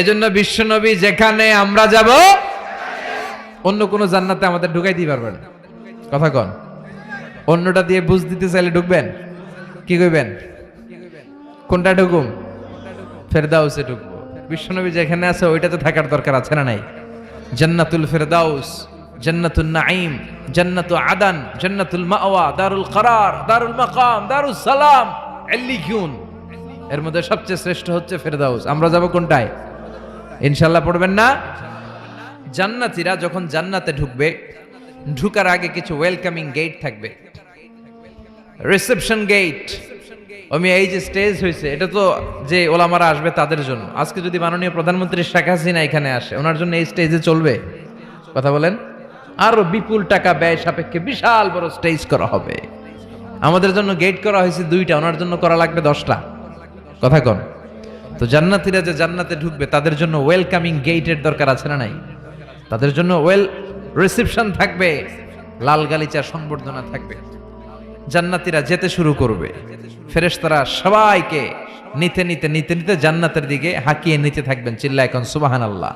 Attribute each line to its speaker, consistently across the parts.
Speaker 1: এজন্য বিশ্বনবী যেখানে আমরা যাব, অন্য কোন জান্নাতে আমাদের ঢুকাই দিতে পারবেন কথা কন। অন্যটা দিয়ে বুঝ দিতে চাইলে ঢুকবেন? কি কইবেন? কোনটা ঢুকুম? ফেরদাউসে ঢুকবো। বিশ্বনবী যেখানে আছে, ওইটাতে থাকার দরকার আছে না নাই? জান্নাতুল ফেরদাউস জান্নাতুল নাঈম, জান্নাতু আদান, জান্নাতুল মাওয়া, দারুল করার, দারুল মাকাম দারুল সালাম এল্লিকিউন এর মধ্যে সবচেয়ে শ্রেষ্ঠ হচ্ছে ফেরদাউস। আমরা যাব কোনটায়? ইনশাল্লাহ পড়বেন না? জান্নাতীরা যখন জান্নাতে ঢুকবে, ঢুকার আগে কিছু ওয়েলকামিং গেট থাকবে। রিসেপশন গেট আমি এই যে স্টেজ হয়েছে এটা তো যে ওলামারা আসবে তাদের জন্য। আজকে যদি মাননীয় প্রধানমন্ত্রী শেখ হাসিনা এখানে আসে, ওনার জন্য এই স্টেজে চলবে? কথা বলেন। আরও বিপুল টাকা ব্যয় সাপেক্ষে বিশাল বড় স্টেজ করা হবে। আমাদের জন্য গেট করা হয়েছে দুইটা, ওনার জন্য করা লাগবে দশটা। কথা কন। তো জান্নাতীরা যে জান্নাতে ঢুকবে তাদের জন্য ওয়েলকামিং গেটের দরকার আছে না নাই তাদের জন্য ওয়েল রিসেপশন থাকবে লাল গালিচার সংবর্ধনা থাকবে জান্নাতীরা যেতে শুরু করবে ফেরেশতারা সবাইকে নিতে নিতে নিতে নিতে জান্নাতের দিকে হাঁকিয়ে নিতে থাকবেন চিল্লা এখন সুবাহান আল্লাহ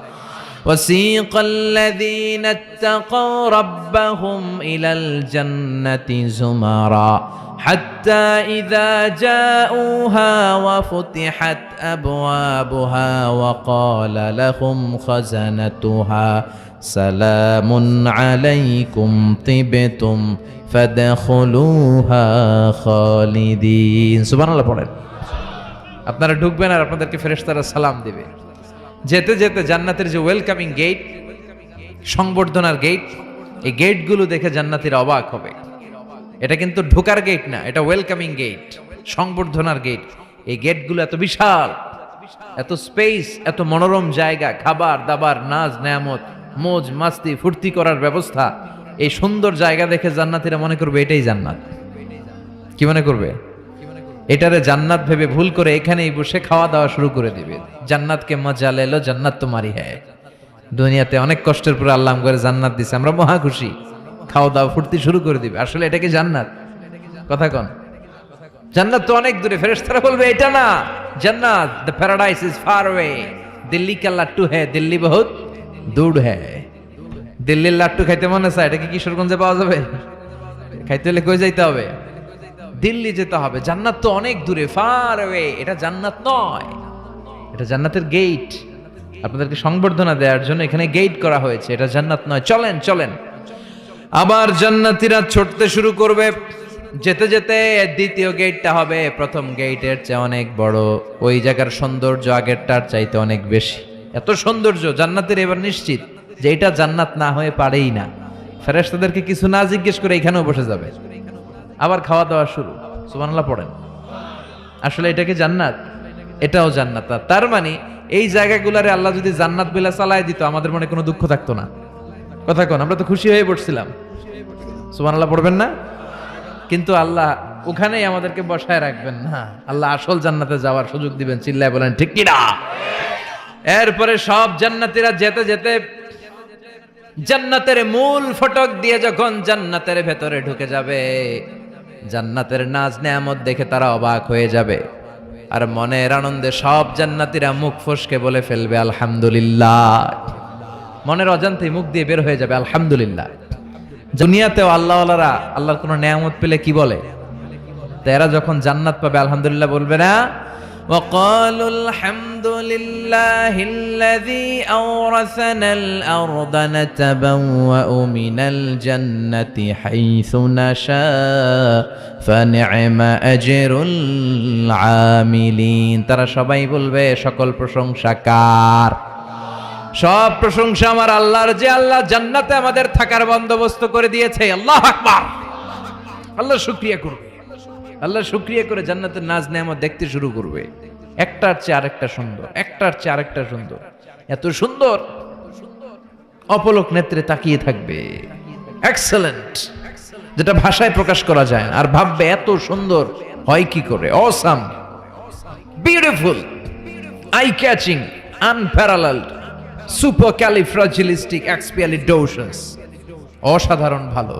Speaker 1: وسيق الذين اتقوا ربهم إلى الجنة زمرا حتى إذا جاءوها وفتحت أبوابها وقال لهم خزنتها سلام عليكم طبتم فادخلوها خالدين سبحان الله পড়েন আপনারা ঢুকবেন আর আপনাদেরকে ফেরেশতারা সালাম দিবে যেতে যেতে জান্নাতের যে ওয়েলকামিং গেট সংবর্ধনার গেট এই গেটগুলো দেখে জান্নাতির অবাক হবে এটা কিন্তু ঢোকার গেট না, এটা ওয়েলকামিং গেট সংবর্ধনার গেট এই গেটগুলো এত বিশাল, এত স্পেস এত মনোরম জায়গা, খাবার, দাবার নাচ নেয়ামত, মোজ, মাস্তি, ফুর্তি করার ব্যবস্থা। এই সুন্দর জায়গা দেখে জান্নাতিরা মনে করবে এটাই জান্নাত। কি মনে করবে? এটারে জান্নাত ভেবে ভুল করে এখানেই বসে খাওয়া দাওয়া শুরু করে দিবে। জান্নাতকে মজা লেলো, জান্নাত তোমারই হ্যায়। দুনিয়াতে অনেক কষ্টের পরে আল্লাহ করে জান্নাত দিছে, আমরা মহা খুশি। খাওয়া দাওয়া ফুর্তি শুরু করে দিবে। আসলে এটা কি জান্নাত? কথা কন। জান্নাত তো অনেক দূরে। ফেরেশতারা বলবে, এটা না। জান্নাত the paradise is far away Delhi কা লাট্টু হ্যায় দিল্লি বহুত দূর হ্যায় দিল্লির লাট্টু খাইতে মনে চায়, এটা কি কিশোরগঞ্জে পাওয়া যাবে? খাইতে হলে কই যাইতে হবে? দিল্লি যেতে হবে। জান্নাত তো অনেক দূরে ফার ওয়ে এটা জান্নাত নয়। এটা জান্নাতের গেট আপনাদেরকে সংবর্ধনা দেওয়ার জন্য এখানে গেট করা হয়েছে। এটা জান্নাত নয়। চলেন চলেন। আবার জান্নাতীরা ছুটতে শুরু করবে। যেতে যেতে দ্বিতীয় গেটটা হবে। প্রথম গেটের চেয়ে অনেক বড়। ওই জায়গার সৌন্দর্য আগেরটার চাইতে অনেক বেশি। এত সৌন্দর্য, জান্নাতের এবার নিশ্চিত যে এটা জান্নাত না হয়ে পারেই না। ফেরেশতাদেরকে কিছু না জিজ্ঞেস করে এখানেও বসে যাবে। আবার খাওয়া দাওয়া শুরু। সুবহানাল্লাহ, পড়েন। আসলে এটা কি জান্নাত? এটাও জান্নাত। তার মানে এই জায়গাগুলারে আল্লাহ যদি জান্নাত বিলা চালায় দিত, আমাদের মনে কোনো দুঃখ থাকতো না। কথা কোন, আমরা তো খুশি হয়ে পড়ছিলাম। সুমান আল্লাহ পড়বেন না? কিন্তু আল্লাহ ওখানেই আমাদেরকে বসায় রাখবেন না। আল্লাহ আসল জান্নাতে যাওয়ার সুযোগ দিবেন, চিল্লায় বলেন, ঠিক কিনা? এরপরে সব জান্নাতীরা যেতে যেতে জান্নাতের মূল ফটক দিয়ে যখন জান্নাতের ভেতরে ঢুকে যাবে, জান্নাতের নাজ নেয়ামত দেখে তারা অবাক হয়ে যাবে। আর মনের আনন্দে সব জান্নাতীরা মুখ ফসকে বলে ফেলবে, আলহামদুলিল্লাহ। মনের অজান্তে মুখ দিয়ে বের হয়ে যাবে আলহামদুলিল্লাহ দুনিয়াতেও আল্লাহওয়ালারা আল্লাহর কোনো নেয়ামত পেলে কি বলে তো এরা যখন জান্নাত পাবে আলহামদুলিল্লাহ বলবে না وقالوا الحمد لله الذي أورثنا الأرض نتبوأ من الجنة حيث نشاء فنعم أجر العاملين তারা সবাই বলবে সকল প্রশংসা কার সব প্রশংসা আমার আল্লাহর, যে আল্লাহ জান্নাতে আমাদের থাকার বন্দোবস্ত করে দিয়েছে। আল্লাহ আকবার। আল্লাহ শুক্রিয়া করবে। আল্লাহ শুক্রিয়া করে জান্নাতের নাজ নেয়ামত দেখতে শুরু করবে। একটার চেয়ে আরেকটা সুন্দর, একটার চেয়ে আরেকটা সুন্দর। এত সুন্দর। অপলক নেত্রে তাকিয়ে থাকবে। এক্সেলেন্ট যেটা ভাষায় প্রকাশ করা যায় আর ভাববে, এত সুন্দর। হয় কি করে? Awesome beautiful eye catching unparalleled supercalifragilisticexpialidocious অসাধারণ ভালো।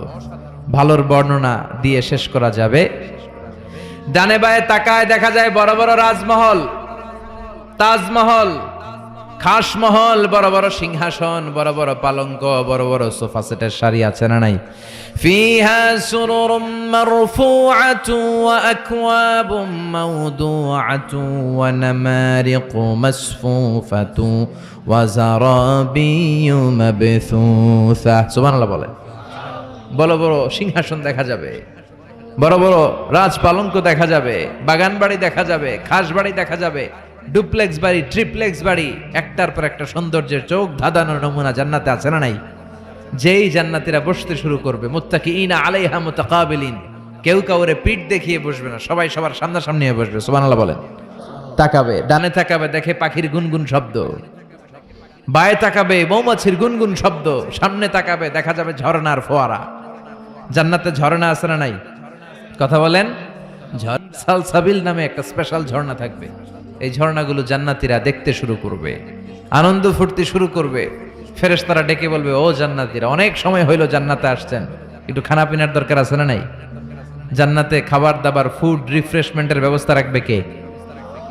Speaker 1: ভালোর বর্ণনা দিয়ে শেষ করা যাবে। ডানে বায়ে তাকায় দেখা যায় বড় বড় রাজমহল। তাজমহল। খাসমহল, বড় বড় সিংহাসন, বড় বড় পালঙ্ক, বড় বড় সোফা সেটের শাড়ি আছে না নাই? মারফুআতু ওয়া আকওয়াবুম মাওদুআতু ওয়া নামারিকু মাসফুফাতু ওয়া জারাবিয়্যু মাবথুসা সুবহানাল্লাহ বলেন বড় বড় সিংহাসন দেখা যাবে। বড় বড় রাজ পালঙ্ক দেখা যাবে। বাগান বাড়ি দেখা যাবে। খাস বাড়ি দেখা যাবে। ডুপ্লেক্স বাড়ি ট্রিপ্লেক্স বাড়ি একটার পর একটা সৌন্দর্যের চোখ ধাঁধানোর নমুনা জান্নাতে আছে না নাই? যেই জান্নাতিরা বসতে শুরু করবে মুত্তাকি ইনা আলাইহা মুতাকাবিলিন। কেউ কাউরে পিঠ দেখিয়ে বসবে না সবাই সবার সামনাসামনি হয়ে বসবে সুবহানাল্লাহ বলেন। তাকাবে। ডানে তাকাবে দেখে পাখির গুনগুন শব্দ। বায়ে তাকাবে মৌমাছির গুনগুন শব্দ। সামনে তাকাবে দেখা যাবে ঝর্ণার ফোয়ারা। জান্নাতে ঝর্ণা আছে না নাই? কথা বলেন? ঝর- সালসাবিল নামে একটা স্পেশাল ঝর্ণা থাকবে। এই ঝর্ণাগুলো জান্নাতীরা দেখতে শুরু করবে। আনন্দ ফুর্তি শুরু করবে। ফেরেশতারা ডেকে বলবে, ও জান্নাতীরা, অনেক সময় হইল জান্নাতে আসছেন। একটু খানা পিনার দরকার আছে না নাই? জান্নাতে খাবার দাবার ফুড রিফ্রেশমেন্টের ব্যবস্থা রাখবে কে?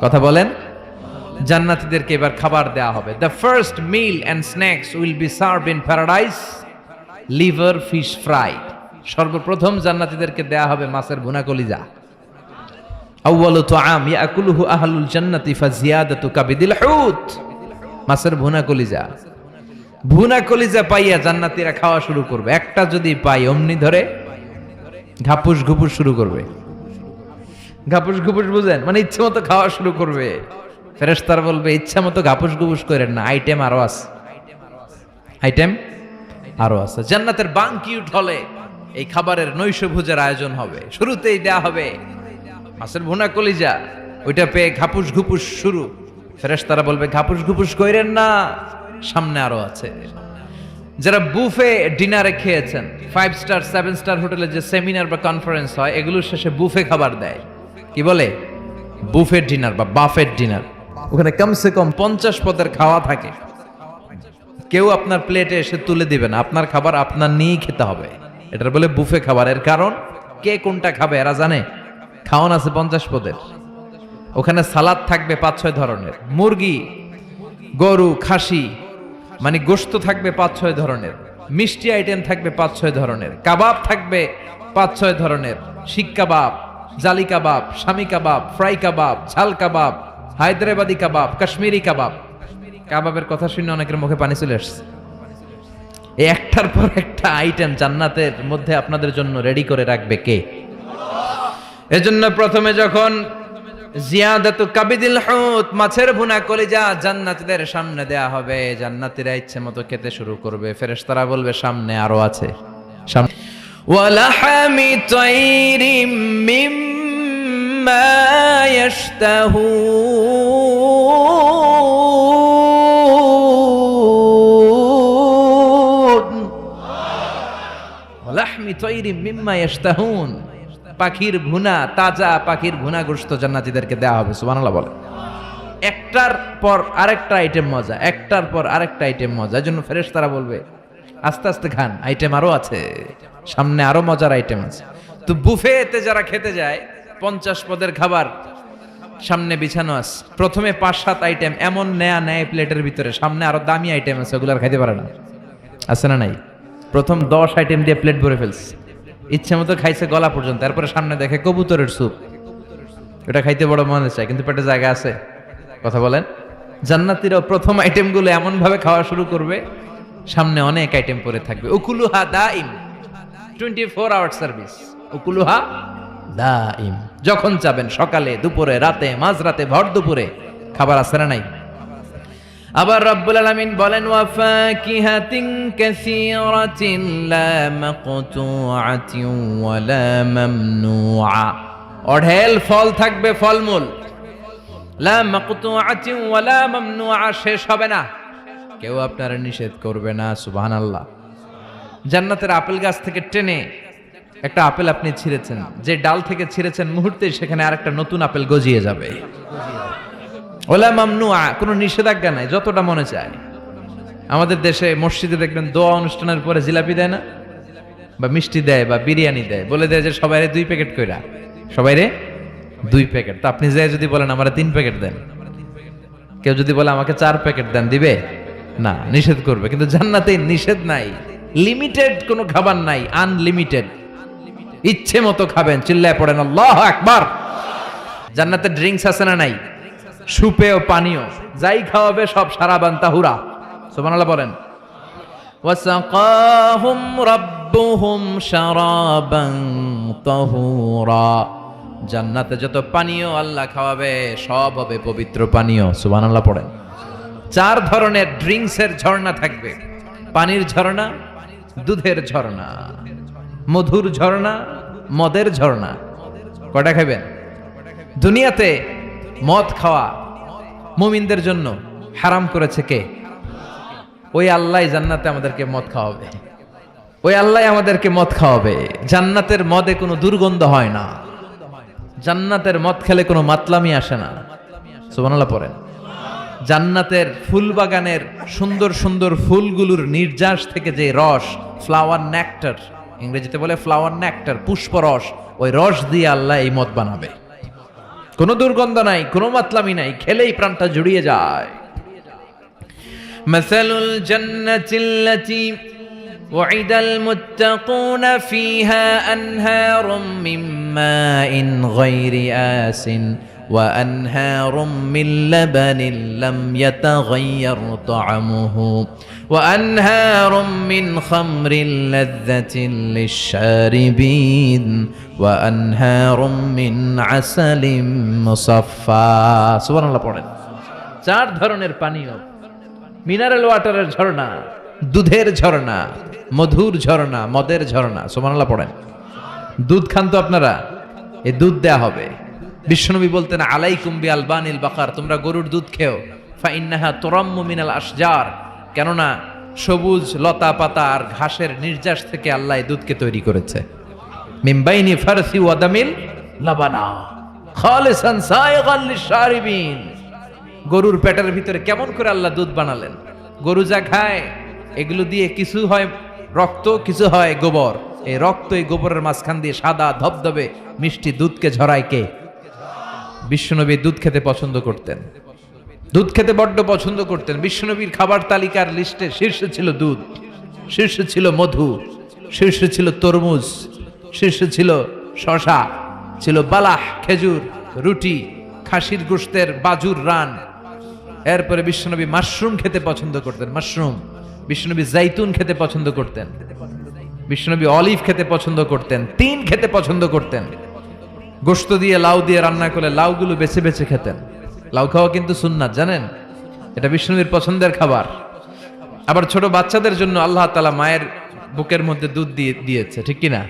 Speaker 1: কথা বলেন। জান্নাতীদেরকে এবার খাবার দেয়া হবে। The first meal and snacks will be serve in paradise liver fish fry সর্বপ্রথম জান্নাতীদেরকে দেয়া হবে মাছের ভুনা কলিজা। আউয়ালু তুআম ইয়াকুলুহু আহলুল জান্নাতি ফাজিয়াদাতু কাবিদিল মাছের ভুনা কলিজা। ভুনা কলিজা পাইয়া জান্নাতীরা খাওয়া শুরু করবে। একটা যদি পাই অমনি ধরে ঘাপুস ঘুপুস শুরু করবে। ঘাপুস ঘুপুস বুঝেন? মানে ইচ্ছে মতো খাওয়া শুরু করবে। ফেরেশতার বলবে, ইচ্ছা মতো ঘাপুস ঘুপুস করেন না। আইটেম আরও আছে। আইটেম আরও আছে। জান্নাতের বাংকিউট হলে এই খাবারের নৈশ ভোজের আয়োজন হবে। শুরুতেই দেয়া হবে। মাছের ভুনা কলিজা, ওইটা পেয়ে ঘাপুস ঘুপুস শুরু। ফেরেস তারা বলবে, ঘাপুস ঘুপুস কইরেন না, সামনে আরও আছে। যারা বুফে ডিনারে খেয়েছেন ফাইভ স্টার সেভেন স্টার হোটেলে যে সেমিনার বা কনফারেন্স হয়, এগুলোর শেষে বুফে খাবার দেয়। কি বলে? বুফেট ডিনার বা বাফেট ডিনার। ওখানে কমসে কম পঞ্চাশ পদের খাওয়া থাকে। কেউ আপনার প্লেটে এসে তুলে দিবে না, আপনার খাবার আপনার নিয়েই খেতে হবে। এটার বলে বুফে খাবার। এর কারণ? কে কোনটা খাবে, এরা জানে? খাওয়ান আছে পঞ্চাশ পদের। ওখানে সালাদ থাকবে পাঁচ ছয় ধরনের। মুরগি, গরু, খাসি মানে গোস্ত থাকবে পাঁচ ছয় ধরনের। মিষ্টি আইটেম থাকবে পাঁচ ছয় ধরনের। কাবাব থাকবে পাঁচ ছয় ধরনের। শিক কাবাব, জালি কাবাব স্বামী কাবাব, ফ্রাই কাবাব, ঝাল কাবাব, হায়দ্রাবাদি কাবাব, কাশ্মীরি কাবাব। কাবাবের কথা শুনে অনেকের মুখে পানি চলে আসছে। একটার পর একটা আইটেম জান্নাতের মধ্যে আপনাদের জন্য রেডি করে রাখবে কে? এজন্য প্রথমে যখন জিয়াদাতু কাবিদিল হুত, মাছের ভুনা কলিজা জান্নাতীদের সামনে দেয়া হবে, জান্নাতীরা ইচ্ছে মতো খেতে শুরু করবে। ফেরেশতারা বলবে, সামনে আরও আছে। সামনে ওয়ালাহামি তাইরিম মিম্মা ইয়াশতাহুন। লাহমি তৈরি মিম্মা ইয়াশতাহুন। পাখির ভুনা, তাজা পাখির ভুনা গোশত জান্নাতীদেরকে দেওয়া হবে, সুবহানাল্লাহ বলে একটার পর আরেকটা আইটেম মজা, একটার পর আরেকটা আইটেম মজা এই জন্য ফেরেশতারা বলবে, আস্তে আস্তে খান আইটেম আরও আছে, সামনে আরও মজার আইটেম আছে। তো বুফেতে যারা খেতে যায়, পঞ্চাশ পদের খাবার, সামনে বিছানো আছে। প্রথমে পাঁচ সাত আইটেম এমন নেয়া নেয় প্লেটের ভিতরে, সামনে আরও দামি আইটেম আছে, ওগুলো আর খাইতে পারে না। আছে না নাই? প্রথম দশ আইটেম দিয়ে প্লেট ভরে ফেলছে। ইচ্ছে মতো খাইছে গলা পর্যন্ত। তারপরে সামনে দেখে কবুতরের স্যুপ। এটা খাইতে বড় মনে চায়, কিন্তু পেটে জায়গা আছে। কথা বলেন। জান্নাতিরাও প্রথম আইটেমগুলো এমন ভাবে খাওয়া শুরু করবে, সামনে অনেক আইটেম পরে থাকবে। উকুলুহা দাইম টোয়েন্টি ফোর আওয়ার সার্ভিস উকুলুহা দাইম যখন চাবেন সকালে, দুপুরে, রাতে, মাঝরাতে, ভর দুপুরে, খাবার আছে না নাই? আবার রব্বুল আলামিন বলেন ওয়াফাকিহাতিন কাসীরাতিন লা মাকতুআতিন ওয়ালা মামনুআ। অঢেল ফল থাকবে ফলমূল। লা মাকতুআতিন ওয়ালা মামনুআ, শেষ হবে না। কেউ আপনারা নিষেধ করবে না, সুবহানাল্লাহ। জান্নাতের আপেল গাছ থেকে টেনে একটা আপেল আপনি ছিঁড়েছেন। যে ডাল থেকে ছিঁড়েছেন মুহূর্তে সেখানে আরেকটা নতুন আপেল গজিয়ে যাবে। ওলা মামনুয়া, কোনো নিষেধাজ্ঞা নাই, যতটা মনে চায়। আমাদের দেশে মসজিদে দেখবেন দোয়া অনুষ্ঠানের পরে জিলাপি দেয় না? বা মিষ্টি দেয়, বা বিরিয়ানি দেয়। বলে দেয় যে সবাই দুই প্যাকেট কইরা। সবাইরে? দুই প্যাকেট। তো আপনি যাই যদি বলেন, আমরা তিন প্যাকেট দেন। কেউ যদি বলে, আমাকে চার প্যাকেট দেন। দিবে? না, নিষেধ করবে। কিন্তু জান্নাতে নিষেধ নাই। লিমিটেড কোনো খাবার নাই, আনলিমিটেড। ইচ্ছে মতো খাবেন, চিল্লায় পড়েন, আল্লাহ একবার জান্নাতে ড্রিঙ্কস আছে না নাই? সুপে ও পানীয় যাই খাওয়াবে সব সারা বান্তাহুরা সুবহানাল্লাহ বলেন وسقاهم ربهم شرابا طهورا জান্নাতে যত পানীয় আল্লাহ খাওয়াবে সব হবে পবিত্র পানীয় সুবহানাল্লাহ পড়েন চার ধরনের ড্রিঙ্কসের ঝর্ণা থাকবে পানির ঝর্ণা দুধের ঝর্ণা মধুর ঝর্ণা মদের ঝর্ণা কটা খাবেন দুনিয়াতে মদ খাওয়া মুমিনদের জন্য হারাম করেছে কে? ওই আল্লাহ জান্নাতে আমাদেরকে মদ খাওয়াবে। ওই আল্লাহ আমাদেরকে মদ খাওয়াবে। জান্নাতের মদে কোনো দুর্গন্ধ হয় না। জান্নাতের মদ খেলে কোনো মাতলামি আসে না। সুবহানাল্লাহ পড়েন। জান্নাতের ফুল বাগানের সুন্দর সুন্দর ফুলগুলোর নির্যাস থেকে যে রস ফ্লাওয়ার নেকটার ইংরেজিতে বলে ফ্লাওয়ার নেকটার পুষ্পরস, ওই রস দিয়ে আল্লাহ এই মদ বানাবে। কোনো দুর্গন্ধ নাই কোনো মাতলামি নাই খেলেই প্রাণটা জুড়িয়ে যায় مثل الجنة التي وعد المتقون فيها أنهار من ماء غير آس وأنهار من لبن لم يتغير طعمه وأنهار من خمر لذة للشاربين وأنهار من عسل مصفى سبحان الله পড়েন চার ধরনের পানীয় মিনারেল ওয়াটারের ঝর্ণা দুধের ঝর্ণা মধুর ঝর্ণা মদের ঝর্ণা সোমানাল্লাহ পড়েন দুধ খান তো আপনারা এই দুধ দেয়া হবে বিশ্বনবী বলতেন আলাই কুম্বি আলবানিল বাকার, তোমরা গরুর দুধ খেও। ফাইন্নাহা তোরাম্মু মিনাল আসজার কেননা, সবুজ লতা পাতা আর ঘাসের নির্যাস থেকে আল্লাহ দুধকে তৈরি করেছে। মিম্বাইনি ফারসি ওয়াদামিল লাবানা। খালিসান সায়গান লিশারিবিন গরুর পেটের ভিতরে কেমন করে আল্লাহ দুধ বানালেন? গরু যা খায়, এগুলো দিয়ে কিছু হয় রক্ত, কিছু হয় গোবর। এই রক্ত এই গোবরের মাঝখান দিয়ে সাদা ধবধবে মিষ্টি দুধকে ঝরায় কে? বিশ্বনবী দুধ খেতে পছন্দ করতেন। দুধ খেতে বড্ড পছন্দ করতেন। বিশ্বনবীর খাবার তালিকার লিস্টে শীর্ষে ছিল দুধ, শীর্ষে ছিল মধু, শীর্ষে ছিল তরমুজ, শীর্ষে ছিল শশা ছিল বালাহ, খেজুর, রুটি, খাসির গোস্তের বাজুর রান। এরপরে বিশ্বনবী মাশরুম খেতে পছন্দ করতেন, মাশরুম। বিশ্বনবী জাইতুন খেতে পছন্দ করতেন। বিশ্বনবী অলিভ খেতে পছন্দ করতেন, তিন খেতে পছন্দ করতেন। গোস্ত দিয়ে লাউ দিয়ে রান্না করলে লাউগুলো বেছে বেছে খেতেন। লাউ খাওয়া কিন্তু সুন্নাত, জানেন? এটা বিষ্ণুবীর পছন্দের খাবার। আবার ছোট বাচ্চাদের জন্য আল্লাহ তালা মায়ের বুকের মধ্যে দুধ দিয়ে, দিয়েছে, ঠিক কিনা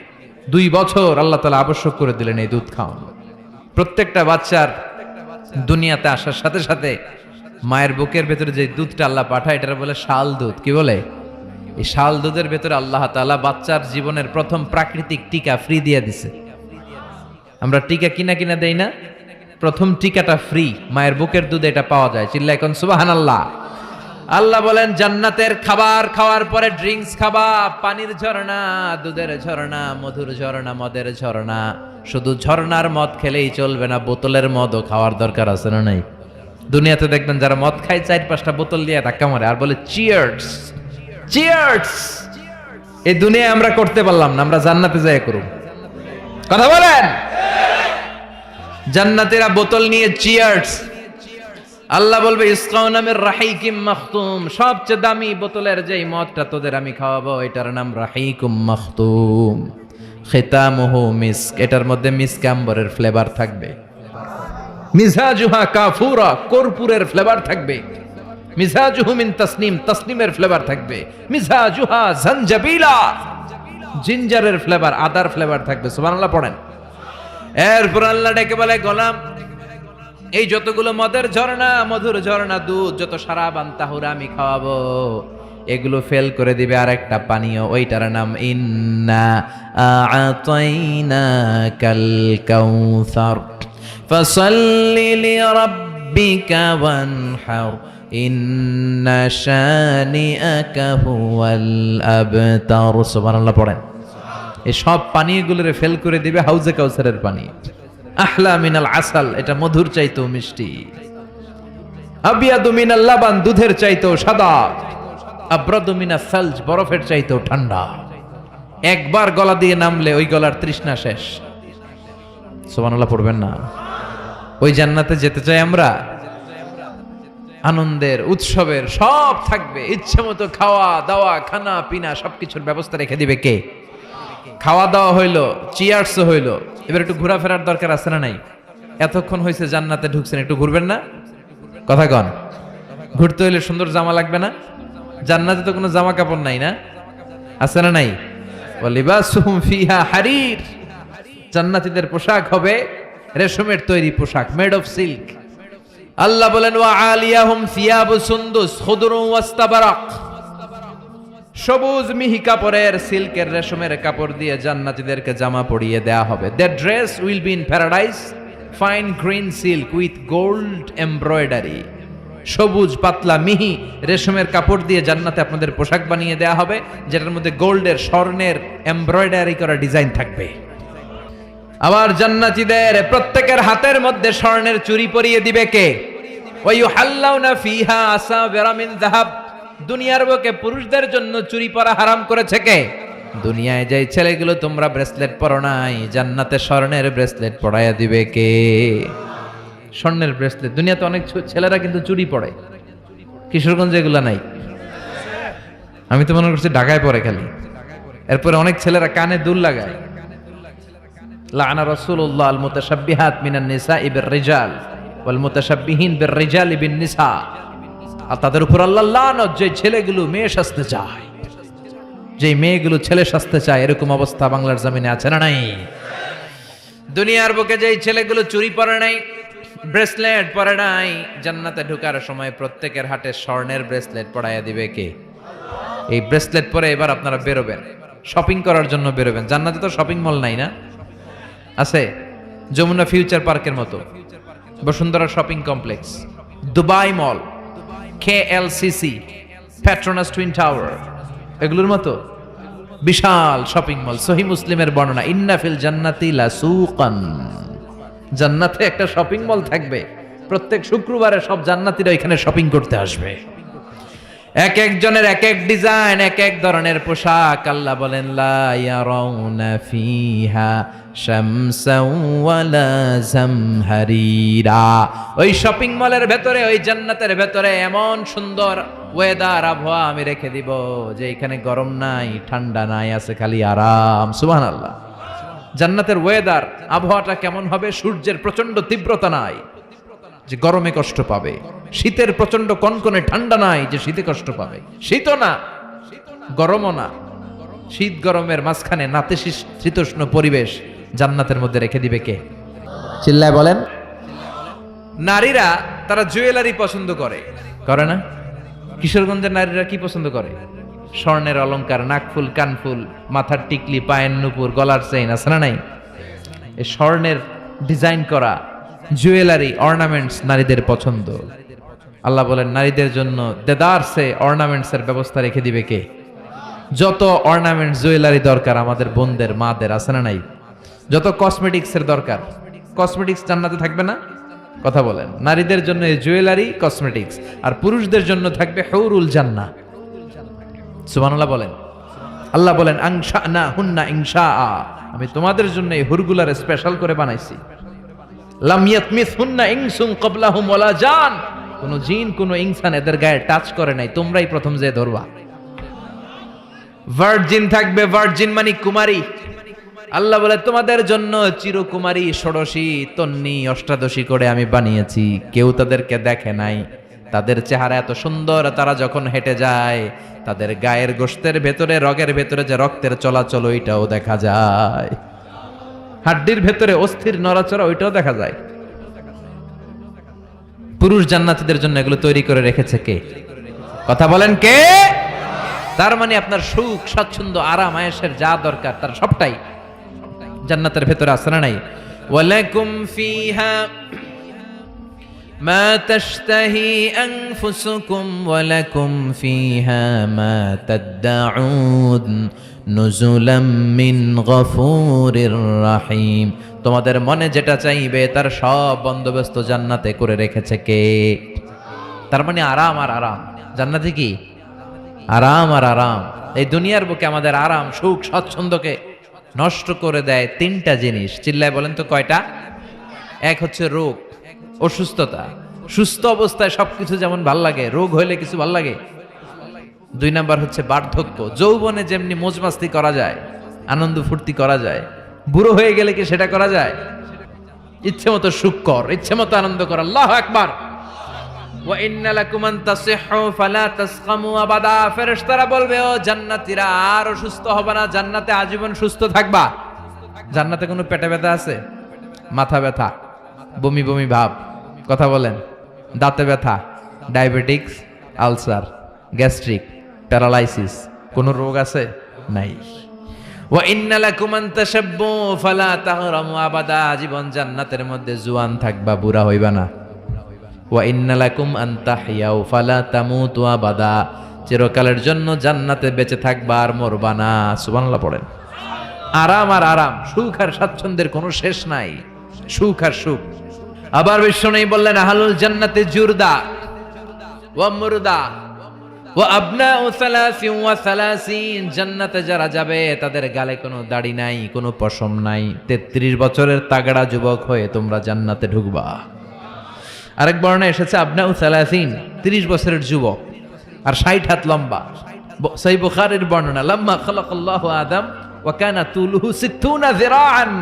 Speaker 1: দুই বছর আল্লাহ তালা আবশ্যক করে দিলেন এই দুধ খাওয়ানো। প্রত্যেকটা বাচ্চার দুনিয়াতে আসার সাথে সাথে মায়ের বুকের ভেতরে যে দুধটা আল্লাহ পাঠায় এটা বলে শাল দুধ। কি বলে? এই শাল দুধের ভেতরে আল্লাহ তালা বাচ্চার জীবনের প্রথম প্রাকৃতিক টিকা ফ্রি দিয়ে দিছে। আমরা টিকা কিনা কিনা দেই না। প্রথম টিকাটা ফ্রি মায়ের বুকের দুধে এটা পাওয়া যায়। চিল্লা এখন সুবাহান আল্লাহ আল্লাহ বলেন, জান্নাতের খাবার খাওয়ার পরে ড্রিঙ্কস খাবা, পানির ঝর্ণা, দুধের ঝর্ণা, মধুর ঝর্ণা, মদের ঝর্ণা। শুধু ঝর্ণার মদ খেলেই চলবে না, বোতলের মদও খাওয়ার দরকার আছে না নাই? দুনিয়াতে দেখবেন যারা মদ খায়, চার পাঁচটা বোতল দিয়ে ধাক্কা মারে, আর বলে চিয়ার্স চিয়ার্স এই দুনিয়ায় আমরা করতে পারলাম না, আমরা জান্নাতে যাই করুন কথা বলেন! জান্নাতেরা বোতল নিয়ে চিয়ার্স আল্লাহ বলবে, ইসকাউ নামের রাহিকিম মাখতুম। সবচেয়ে দামি বোতলের যেই মদটা তোদের আমি খাওয়াবো, এটার নাম রাহিকুম মাখতুম। খেতামুহু মিস্ক। এটার মধ্যে মিস্ক আম্বরের ফ্লেভার থাকবে। মিজাজুহা কাফুরা কর্পূরের ফ্লেভার থাকবে। মিজাজুহু মিন তাসনিম, তাসনিমের ফ্লেভার থাকবে। মিজাজুহা জানজাবিলা, জিঞ্জারের ফ্লেভার আদার ফ্লেভার থাকবে। সুবহানাল্লাহ, পড়েন। এরপর আল্লাহ ডেকে বলে, গোলাম, এই যতগুলো মদের ঝর্ণা, মধুর ঝর্ণা, দুধ, যত সারা বান্তাহুরা আমি খাওয়াবো, এগুলো ফেল করে দিবে আর একটা পানীয়, ওইটার নাম ইন্না আতাইনা কাল কাউসার। ফসল্লি লিরাব্বিকা ওয়ানহার, ইন্না শানিআকা হুয়াল আবতার। সুবহানাল্লাহ, পড়েন। এই সব পানীয়গুলোরে ফেল করে দিবে হাউজে কাউসারের পানি। আহলা মিনাল আসাল, এটা মধুর চাইতো মিষ্টি। আবিয়াদু মিনাল লাবান, দুধের চাইতেও সাদা। আব্রাদু মিনা সালজ, বরফের চাইতেও ঠান্ডা। একবার গলা দিয়ে নামলে ওই গলার তৃষ্ণা শেষ। সুবহানাল্লাহ, পড়বেন না। ওই জান্নাতে যেতে চাই আমরা। আনন্দের, উৎসবের সব থাকবে। ইচ্ছে মতো খাওয়া, দাওয়া, খানা, পিনা, সবকিছুর ব্যবস্থা রেখে দিবে কে? খাওয়া দাওয়া হইল চিয়ার্স হইল। এবার একটু ঘোরাফেরার দরকার আছে না নাই? এতক্ষণ হয়েছে জান্নাতে ঢুকছেন, একটু ঘুরবেন না? কথা কন। ঘুরতে হইলে সুন্দর জামা লাগবে না? জান্নাতে তো কোনো জামা কাপড় নাই না? আছে না নাই? হারির। জান্নাতীদের পোশাক হবে রেশমের তৈরি পোশাক মেড অফ সিল্ক আল্লাহ বলেন, ওয়া আলিয়াহুম সিয়াবু সুন্দুস খুদরু ওয়াস্তাবারাক। সবুজ মিহি কাপড়ের সিল্কের রেশমের কাপড় দিয়ে জান্নাতীদেরকে জামা পরিয়ে দেয়া হবে। The dress will be in paradise fine green silk with gold embroidery সবুজ, পাতলা, মিহি রেশমের কাপড় দিয়ে জান্নাতে আপনাদের পোশাক বানিয়ে দেয়া হবে, যেটার মধ্যে গোল্ডের, স্বর্ণের এমব্রয়ডারি করা ডিজাইন থাকবে। আবার জান্নাতীদের প্রত্যেকের হাতের মধ্যে স্বর্ণের চুরি পরিয়ে দিবে কে? ওয়াইহাল্লাউনা ফিহা আসাবিরা মিন যাহাব। দুনিয়ার বুকে পুরুষদের জন্য চুরি পরা হারাম করেছে কে? দুনিয়ায় যাই ছেলেগুলো তোমরা ব্রেসলেট পরো নাই, জান্নাতে স্বর্ণের ব্রেসলেট পরাইয়া দিবে কে? স্বর্ণের ব্রেসলেট দুনিয়াতে অনেক ছেলেরা কিন্তু চুরি পড়ে কিশোরগঞ্জ এগুলো নাই। আমি তো মনে করছি ঢাকায় পরে খালি। এরপরে অনেক ছেলেরা কানে দুল লাগায়। লানা রাসূলুল্লাহ আল মুতাশাব্বিহাত মিনান নিসা ইবির রিজাল ওয়াল মুতাশাব্বিহিন বির রিজাল বিন নিসা আর তাদের উপর আল্লাহ যে ছেলেগুলো মেয়ে সাজতে চায়। যে মেয়েগুলো ছেলে সাজতে চায়, এরকম অবস্থা বাংলার জমিনে আছে না নাই? দুনিয়ার বুকে যেই ছেলেগুলো চুরি পরে নাই, ব্রেসলেট পরে নাই, জান্নাতে ঢোকার সময় প্রত্যেকের হাতে স্বর্ণের ব্রেসলেট পরাইয়া দিবে কে? এই ব্রেসলেট পরে এবার আপনারা বেরোবেন। শপিং করার জন্য বেরোবেন। জান্নাতে তো শপিং মল নাই না? আছে? যমুনা ফিউচার পার্কের মতো। Bashundhara shopping complex. Dubai mall. K L CC Petronas twin tower এগুলোর মতো বিশাল শপিং মল সহি মুসলিমের বর্ণনা ইন্নাফিল জান্নাতি লাসুকান জান্নাতে একটা শপিং মল থাকবে, প্রত্যেক শুক্রবারে সব জান্নাতিরা এখানে শপিং করতে আসবে। এক একজনের এক এক ডিজাইন, এক এক ধরনের পোশাক। আল্লাহ বলেন ওই শপিং মলের ভেতরে, ওই জান্নাতের ভেতরে এমন সুন্দর ওয়েদার আবহাওয়া আমি রেখে দিব, যে এখানে গরম নাই, ঠান্ডা নাই, আছে খালি আরাম। সুহান আল্লাহ জান্নাতের ওয়েদার আবহাওয়াটা কেমন হবে? সূর্যের প্রচণ্ড তীব্রতা নাই, যে গরমে কষ্ট পাবে। শীতের প্রচণ্ড কনকনে ঠান্ডা নাই যে শীতে কষ্ট পাবে। শীতও না, গরমও না। শীত গরমের মাঝখানে নাতে শীতোষ্ণ পরিবেশ জান্নাতের মধ্যে রেখে দিবে কে? চিল্লায় বলেন। নারীরা, তারা জুয়েলারি পছন্দ করে। করে না? কিশোরগঞ্জের নারীরা কি পছন্দ করে? স্বর্ণের অলংকার, নাকফুল, কানফুল, মাথার টিকলি, পায়ের নুপুর, গলার চেইন, আছে না নাই? স্বর্ণের ডিজাইন করা জুয়েলারি, অর্নামেন্টস নারীদের পছন্দ। আল্লাহ বলেন, নারীদের জন্য দেদারসে অর্নামেন্টস এর ব্যবস্থা রেখে দিবে কে? যত অর্নামেন্টস জুয়েলারি দরকার আমাদের বোনদের, মাদের, আছে না নাই? যত কসমেটিক্স এর দরকার কসমেটিক্স জান্নাতে থাকবে না? কথা বলেন, নারীদের জন্য জুয়েলারি কসমেটিক্স আর পুরুষদের জন্য থাকবে হৌরুল জান্না সুবহানাল্লাহ বলেন, আল্লাহ বলেন আংশা না হুন্না ইংশা আমি তোমাদের জন্য এই হুরগুলার স্পেশাল করে বানাইছি। লাম ইয়াতমিস হুন্না ইনসুম ক্বাবলাহুম ওয়ালা জান। কোন জিন, কোন ইনসান এদের গায়ে টাচ করে নাই, তোমরাই প্রথম যে ধরবা। ভার্জিন থাকবে ভার্জিন মানে কুমারী। আল্লাহ বলে, তোমাদের জন্য চিরকুমারী, ষোড়শী তন্নি অষ্টাদশী করে আমি বানিয়েছি। কেউ তাদেরকে দেখে নাই। তাদের চেহারা এত সুন্দর, তারা যখন হেঁটে যায়, তাদের গায়ের গোস্তের ভেতরে, রগের ভেতরে যে রক্তের চলাচল, ওইটাও দেখা যায়। হাড্ডির ভেতরে অস্থির নড়াচড়া, ওইটাও দেখা যায়। পুরুষ জান্নাতীদের জন্য এগুলো তৈরি করে রেখেছে কে কথা বলেন কে তার মানে আপনার সুখ স্বাচ্ছন্দ্য আরাম আয়েসের যা দরকার তার সবটাই জান্নাতের ভেতরে আছে না নাই ওয়ালাকুম ফিহা ما تشتهي أنفسكم ولكم فيها ما تدعون নুজুল মিন রাহিম। তোমাদের মনে যেটা চাইবে, তার সব বন্দোবস্ত জান্নাতে করে রেখেছে কে? তার মানে আরাম আর আরাম। জান্নাতে কি? আরাম আর আরাম। এই দুনিয়ার বুকে আমাদের আরাম, সুখ স্বচ্ছন্দকে নষ্ট করে দেয় তিনটা জিনিস। চিল্লায় বলেন তো কয়টা? এক হচ্ছে রোগ, অসুস্থতা। সুস্থ অবস্থায় সবকিছু যেমন ভালো লাগে, রোগ হইলে কিছু ভালো লাগে? দুই নাম্বার হচ্ছে বার্ধক্য। যৌবনে যেমনি মোজমাস্তি করা যায়, আনন্দ ফুর্তি করা যায়, বুড়ো হয়ে গেলে কি সেটা করা যায়? ইচ্ছে মতো সুখ কর, ইচ্ছে মতো আনন্দ কর, আল্লাহ একবার বলবে, ও জান্নাতীরা, আর অসুস্থ হবে না, জান্নাতে আজীবন সুস্থ থাকবা। জান্নাতে কোনো পেটে ব্যথা আছে? মাথা ব্যথা, বমি বমি ভাব, কথা বলেন। দাঁতে ব্যথা, ডায়াবেটিক্স, আলসার, গ্যাস্ট্রিক। প্যারালাইসিস, কোনো রোগ আছে? নাই। জীবন জান্নাতের মধ্যে জুয়ান থাকবা, বুড়া হইবা না। চিরকালের জন্য জান্নাতে বেঁচে থাকবা আর মরবা না, সুবহানাল্লাহ পড়েন। আরাম আর আরাম, সুখ আর স্বাচ্ছন্দ্যের কোনো শেষ নাই। সুখ আর সুখ। আবার বিশ্ব নেই বললেন, আহালুল জান্নাতে জুরদা ওয়া মুরদা। ও আবনা ও সালাসিন ওয়া সালাসিন, জান্নাতে যারা যাবে, তাদের গালে কোনো দাড়ি নাই, কোনো পশম নাই। তেত্রিশ বছরের তাগড়া যুবক হয়ে তোমরা জান্নাতে ঢুকবা। আরেক বর্ণে এসেছে, আবনা ও সালাসিন, তিরিশ বছরের যুবক, আর ষাট হাত লম্বা। সেই বুখারের বর্ণনা, লম্মা খালাকাল্লাহু আদম ওয়া কানা তুলুহু সিত্তুনা যিরাআন।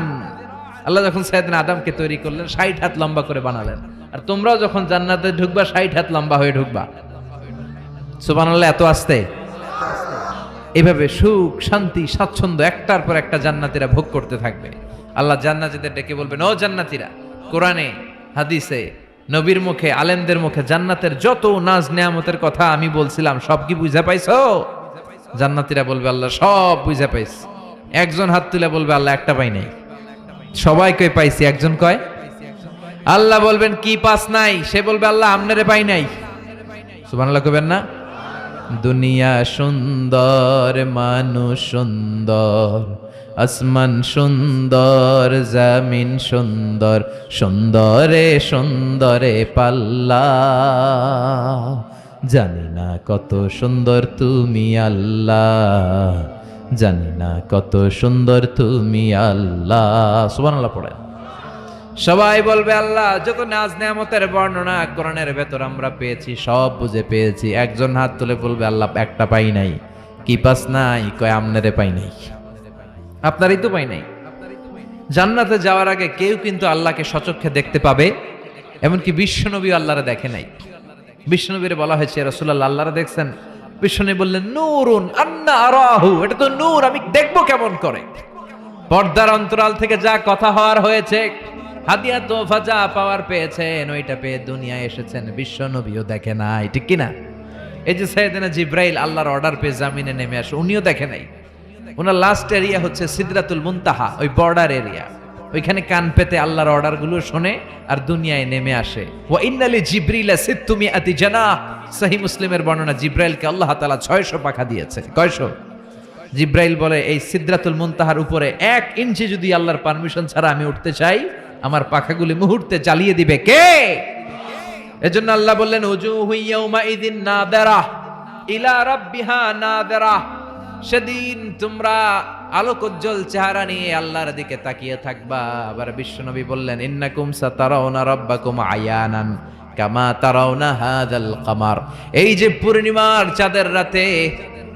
Speaker 1: আল্লাহ যখন সাইয়েদনা আদমকে তৈরি করলেন, ষাট হাত লম্বা করে বানালেন। আর তোমরাও যখন জান্নাতে ঢুকবা, ষাট হাত লম্বা হয়ে ঢুকবা। সুবহানাল্লাহ, এত আসতে? এভাবে সুখ, শান্তি, স্বাচ্ছন্দ্য, একটার পর একটা জান্নাতিরা ভোগ করতে থাকবে। আল্লাহ জান্নাতিদের ডেকে বলবেন, ও জান্নাতিরা, কোরআনে, হাদিসে, নবীর মুখে, আলেমদের মুখে জান্নাতের যত নাজ নেয়ামতের কথা আমি বলছিলাম, সব কি বুঝে পাইছো? জান্নাতিরা বলবে, আল্লাহ, সব বুঝে পাইছ। একজন হাত তুলে বলবে, আল্লাহ, একটা পাই নাই। সবাই কই পাইছি। একজন কয়, আল্লাহ বলবেন, কি পাস নাই? সে বলবে, আল্লাহ, আমনারে পাই নাই। সুবহানাল্লাহ কবেন না? দুনিয়া সুন্দর, মানুষ সুন্দর, আসমান সুন্দর, জামিন সুন্দর, সুন্দরে সুন্দরে পাল্লা। জানি না কত সুন্দর তুমি আল্লাহ, জানি না কত সুন্দর তুমি আল্লাহ। সুবহানাল্লাহ পড়ে সবাই বলবে আল্লাহ যত নাজ নেয়ামতের বর্ণনা কোরআনের ভেতর আমরা পেয়েছি, সব বুঝে পেয়েছি, একজন হাত তুলে বলবে, আল্লাহ একটা পাই নাই। কি পাস নাই? কয়, আমনেরে পাই নাই। আপনারই তো পাই নাই। জান্নাতে যাওয়ার আগে কেউ কিন্তু আল্লাহকে সচক্ষে দেখতে পাবে, এমনকি বিশ্বনবী আল্লাহরে দেখে নাই। বিশ্বনবীরে বলা হয়েছে রসুল্লাহ আল্লাহরে দেখছেন? বিশ্বনবী বললেন, নূরুন আন্না আরাহু। এটা তো নূর, আমি দেখব কেমন করে। পর্দার অন্তরাল থেকে যা কথা হওয়ার হয়েছে হাদিয়া তোফা যা পাওয়ার পেয়েছেন, ওইটা পেয়ে দুনিয়ায় এসেছেন, বিশ্ব নবীও দেখে নাই, ঠিক কিনা? এই যে সাইয়েদনা জিব্রাইল আল্লাহর অর্ডার পেয়ে জামিনে নেমে আসে, উনিও দেখে নাই। ওনার লাস্ট এরিয়া হচ্ছে সিদরাতুল মুনতাহা, ওই বর্ডার এরিয়া ওইখানে কান পেতে আল্লাহর অর্ডারগুলো শোনে আর দুনিয়ায় নেমে আসে। ও ইন্নালি জিব্রিলা সিত্তুমি আতি জানা। সহি মুসলিমের বর্ণনা, জিব্রাইলকে আল্লাহ তাআলা 600 পাখা দিয়েছে। কয়শো? জিব্রাইল বলে, এই সিদ্রাতুল মুনতাহার উপরে এক ইঞ্চি যদি আল্লাহর পারমিশন ছাড়া আমি উঠতে চাই আমার পাখাগুলি মুহূর্তে জ্বালিয়ে দিবে কে? এজন্য আল্লাহ বললেন, উজুহু ইয়াউমা ইদিন না দেরা ইলা রাব্বিহা না দেরা সেদিন তোমরা আলোকোজ্জ্বল চেহারা নিয়ে আল্লাহর দিকে তাকিয়ে থাকবা। আবার বিশ্বনবী বললেন, ইন্নাকুম সাতারাউনা রাব্বাকুম আয়ানান কামা তারাউনা হাদাল কামার। এই যে পূর্ণিমার চাঁদের রাতে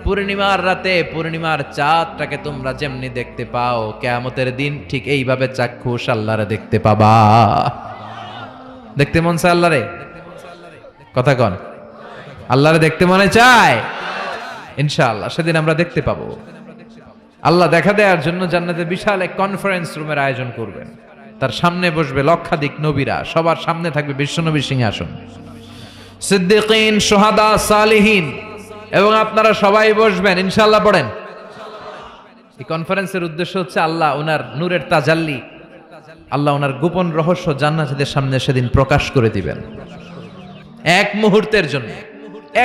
Speaker 1: পূর্ণিমার রাতে পূর্ণিমার চাঁদটাকে তোমরা যেমনি দেখতে পাও, কেয়ামতের দিন ঠিক এইভাবে চাক্ষুষ আল্লাহরে দেখতে পাবা। দেখতে মন চায় আল্লাহরে? কথা কন। আল্লাহরে দেখতে মনে চায়? ইনশাআল্লাহ, সেদিন আমরা দেখতে পাবো। আল্লাহ দেখা দেওয়ার জন্য জান্নাতে বিশাল এক কনফারেন্স রুমের আয়োজন করবেন। তার সামনে বসবে লক্ষাধিক নবীরা, সবার সামনে থাকবে বিশ্বনবীর সিংহাসন। সিদ্দিকিন, সোহাদা, সালিহীন এবং আপনারা সবাই বসবেন, ইনশাআল্লাহ পড়েন। এই কনফারেন্সের উদ্দেশ্য হচ্ছে আল্লাহ ওনার নূরের তাজাল্লি, আল্লাহ ওনার গোপন রহস্য জান্নাতীদের সামনে সেদিন প্রকাশ করে দিবেন। এক মুহূর্তের জন্য,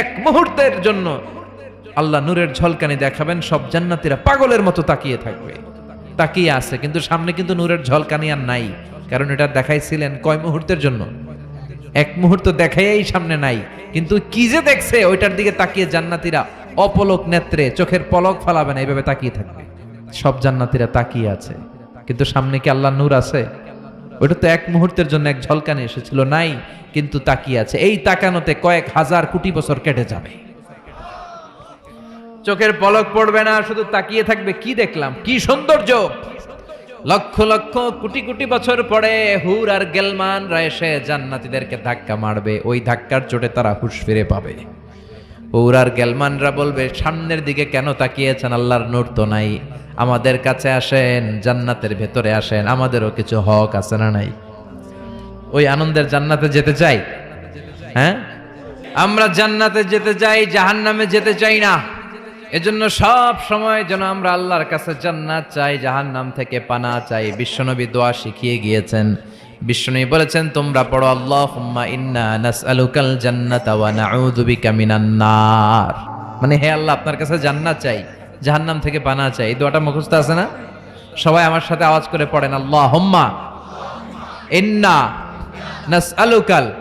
Speaker 1: এক মুহূর্তের জন্য আল্লাহ নূরের ঝলকানি দেখাবেন, সব জান্নাতীরা পাগলের মতো তাকিয়ে থাকবে। তাকিয়ে আছে, কিন্তু সামনে কিন্তু নূরের ঝলকানি আর নাই, কারণ এটা দেখাইছিলেন কয় মুহূর্তের জন্য? এক মুহূর্ত দেখাই সামনে নাই। কিন্তু কি যে দেখছে, ওইটার দিকে তাকিয়ে জান্নাতীরা অপলক নেত্রে চোখের পলক ফালাবে না, এইভাবে তাকিয়ে থাকবে। সব জান্নাতীরা তাকিয়ে আছে। কিন্তু সামনে কি আল্লাহ নূর আছে? ওইটা তো এক মুহূর্তের জন্য এক ঝলকানি এসেছিল, নাই, কিন্তু তাকিয়ে আছে। এই তাকানোতে কয়েক হাজার কোটি বছর কেটে যাবে। চোখের পলক পড়বে না, শুধু তাকিয়ে থাকবে। কি দেখলাম? কি সৌন্দর্য? লক্ষ লক্ষ কোটি কোটি বছর পরে হুর আর গেলমানরা এসে জান্নাতীদেরকে ধাক্কা মারবে। ওই ধাক্কার চোটে তারা হুশ ফিরে পাবে। হুর আর গেলমানরা বলবে, সামনের দিকে কেন তাকিয়েছেন? আল্লাহর নূর তো নাই। আমাদের কাছে আসেন, জান্নাতের ভেতরে আসেন। আমাদেরও কিছু হক আছে না নাই? ওই আনন্দের জান্নাতে যেতে চাই? হ্যাঁ? আমরা জান্নাতে যেতে চাই, জাহান্নামে যেতে চাই না। এজন্য সব সময় যেন আমরা আল্লাহর কাছে জান্নাত চাই, জাহান্নাম থেকে পানা চাই। বিশ্বনবী দোয়া শিখিয়ে গিয়েছেন। বিশ্বনবী বলেছেন, তোমরা পড়ো, আল্লাহুম্মা ইন্না জান্নাতা ওয়া নার। মানে হে আল্লাহ, আপনার কাছে জান্নাত চাই, জাহান্নাম থেকে পানা চাই। এই দোয়াটা মুখস্থ আছে না? সবাই আমার সাথে আওয়াজ করে পড়েন, আল্লাহুম্মা ইন্না নাস নাসআলুকাল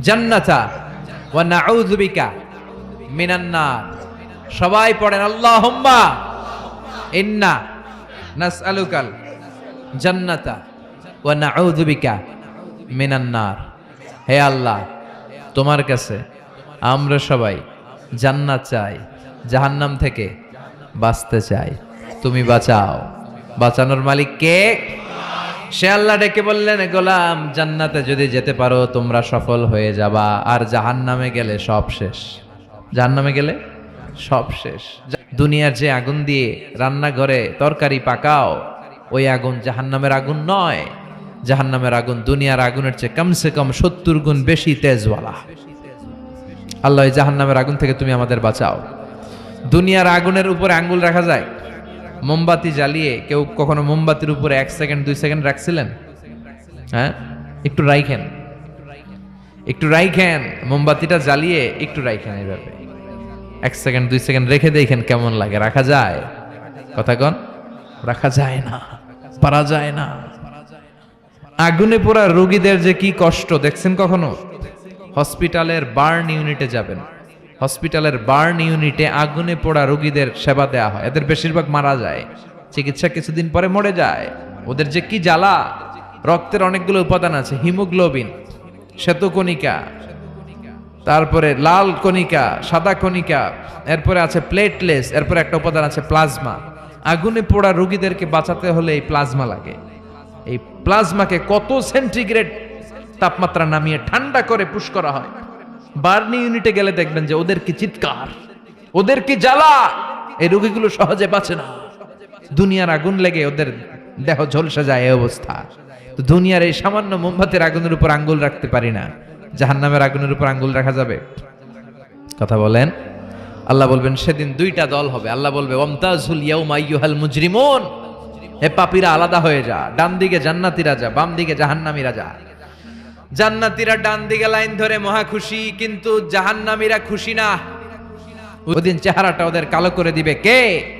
Speaker 1: জান্নাতা ওয়া নাউযু বিকা মিনান নার। সবাই পড়েন, আল্লাহুম্মা ইন্না নাসআলুকাল জান্নাতা ওয়া নাউযু বিকা মিনান নার। হে আল্লাহ, তোমার কাছে আমরা সবাই জান্নাত চাই, জাহান্নাম থেকে বাঁচতে চাই। তুমি বাঁচাও। বাঁচানোর মালিক কে? সে আল্লাহ ডেকে বললেন, গোলাম, জান্নাতে যদি যেতে পারো, তোমরা সফল হয়ে যাবা। আর জাহান্নামে গেলে সব শেষ। জাহান্নামে গেলে? সব শেষ। দুনিয়ার যে আগুন দিয়ে রান্নাঘরে তরকারি পাকাও, ওই আগুন জাহান্নামের আগুন নয়। জাহান্নামের আগুন দুনিয়ার আগুনের চেয়ে কমসে কম সত্তর গুণ বেশি তেজওয়ালা। আল্লাহ জাহান্নামের আগুন থেকে তুমি আমাদের বাঁচাও। দুনিয়ার আগুনের উপরে আঙ্গুল রাখা যায়। মোমবাতি জ্বালিয়ে কেউ কখনো মোমবাতির উপরে এক সেকেন্ড, দুই সেকেন্ড রাখছিলেন? হ্যাঁ? একটু রাইখেন। একটু রাইখেন। মোমবাতিটা জ্বালিয়ে একটু রাইখেন এইভাবে। এক সেকেন্ড, দুই সেকেন্ড রেখে দেখেন কেমন লাগে। রাখা যায়? কথা কন। রাখা যায় না। পারা যায় না। আগুনে পোড়া রোগীদের যে কি কষ্ট, দেখছেন কখনো? হসপিটালের বার্ন ইউনিটে যাবেন। হসপিটালের বার্ন ইউনিটে আগুনে পোড়া রোগীদের সেবা দেওয়া হয়। এদের বেশিরভাগ মারা যায়। চিকিৎসা কিছুদিন পরে মরে যায়। ওদের যে কি জ্বালা? রক্তের অনেকগুলো উপাদান আছে, হিমোগ্লোবিন, শ্বেতকণিকা তারপরে লাল কণিকা, সাদা কণিকা, এরপরে আছে প্লেটলেস, এরপরে একটা উপাদান আছে প্লাজমা। আগুনে পোড়া রুগীদেরকে বাঁচাতে হলে এই প্লাজমা লাগে। এই প্লাজমাকে কত সেন্টিগ্রেড তাপমাত্রা নামিয়ে ঠান্ডা করে পুশ করা হয়? বার্নি ইউনিটে গেলে দেখবেন যে ওদের কি চিৎকার, ওদের কি জ্বালা, এই রুগীগুলো সহজে বাঁচে না। দুনিয়ার আগুন লেগে ওদের দেহ ঝলসে যায়, এই অবস্থা। তো দুনিয়ার এই সামান্য মোমবাতির আগুনের উপর আঙ্গুল রাখতে পারি না। জাহান্নামের আগুনের উপর আঙ্গুল রাখা যাবে? কথা বলেন। আল্লাহ বলবেন, সেদিন দুইটা দল হবে। আল্লাহ বলবে হে পাপীরা, আলাদা হয়ে যা। ডান দিকে জান্নাতীরা যা, বাম দিকে জাহান্নামীরা যা। জান্নাতীরা ডান দিকে লাইন ধরে, মহা খুশি। কিন্তু জাহান্নামীরা খুশি না। ওদিন চেহারাটা ওদের কালো করে দিবে। কে?